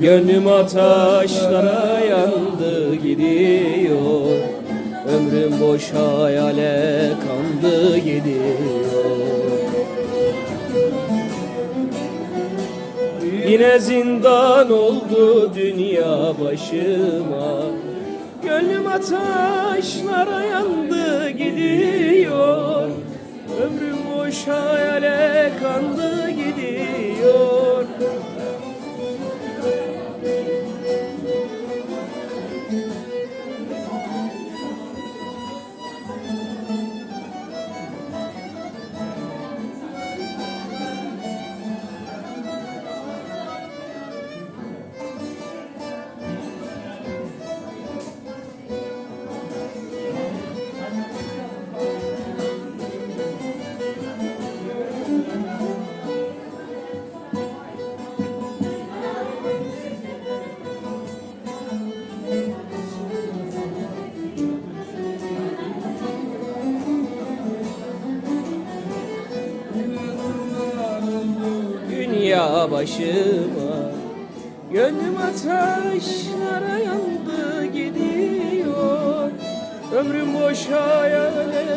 Gönlüm ateşlere yandı gidiyor. Ömrüm boş hayale kandı gidiyor. Yine zindan oldu dünya başıma. Gönlüm ateşlere yandı gidiyor. Ömrüm boş hayale kandı gidiyor Dünya başıma. Gönlüm ateşlere yandı gidiyor. Ömrüm boş hayale